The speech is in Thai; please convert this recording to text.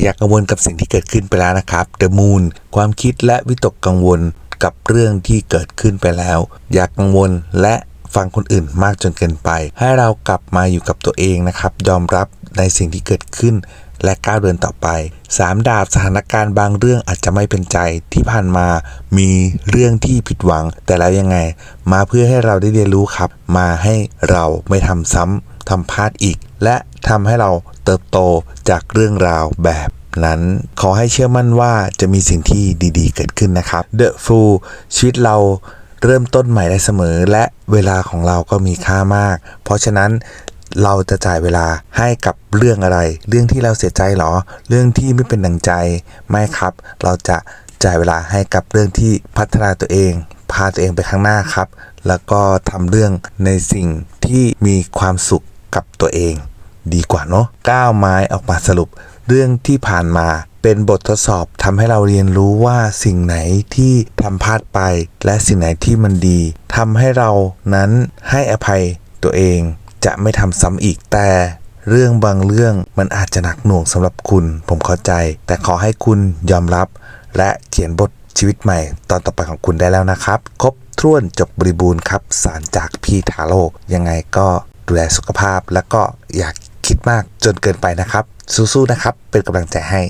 อย่ากังวลกับสิ่งที่เกิดขึ้นไปแล้วนะครับ The Moon ความคิดและวิตกกังวลกับเรื่องที่เกิดขึ้นไปแล้ว อย่ากังวลและฟังคนอื่นมากจนเกินไป ให้เรากลับมาอยู่กับตัวเองนะครับ ยอมรับในสิ่งที่เกิดขึ้น และก้าวเดินต่อไป 3 ดาบสถานการณ์บางเรื่องอาจจะไม่เป็นใจที่ผ่านมามีเรื่องที่ผิดหวัง แต่แล้วยังไง มาเพื่อให้เราได้เรียนรู้ครับ มาให้เราไม่ทำซ้ำทำพลาดอีก และทำให้เราเติบโตจากเรื่องราวแบบนั้นขอให้เชื่อมั่นว่าจะมีสิ่งที่ดีๆ เกิดขึ้นนะครับ The Fool ชีวิตเราเริ่มต้นใหม่ได้เสมอ และเวลาของเราก็มีค่ามาก เพราะฉะนั้น เราจะจ่ายเวลาให้กับเรื่องอะไร เรื่องที่เราเสียใจหรอ เรื่องที่ไม่เป็นดังใจ ไม่ครับ เราจะจ่ายเวลาให้กับเรื่องที่พัฒนาตัวเอง พาตัวเองไปข้างหน้าครับ แล้วก็ทำเรื่องในสิ่งที่มีความสุขกับตัวเอง ดีกว่าเนาะก้าวไม้ออกมาสรุป เรื่องที่ผ่านมาเป็นบททดสอบทำให้เราเรียนรู้ว่าสิ่งไหนที่ทำพลาดไป และสิ่งไหนที่มันดีทำให้เรานั้นให้อภัยตัวเอง จะไม่ทำซ้ำอีกแต่เรื่องบางเรื่องมันอาจจะหนักหน่วงสำหรับคุณ ผมเข้าใจ แต่ขอให้คุณยอมรับ และเขียนบทชีวิตใหม่ ตอนต่อไปของคุณได้แล้วนะครับ ครบถ้วนจบบริบูรณ์ครับสารจากพี่ทาโร่ยังไงก็ดูแลสุขภาพ แล้วก็อยากคิดมากจนเกินไปนะครับ สู้ๆนะครับ เป็นกำลังใจให้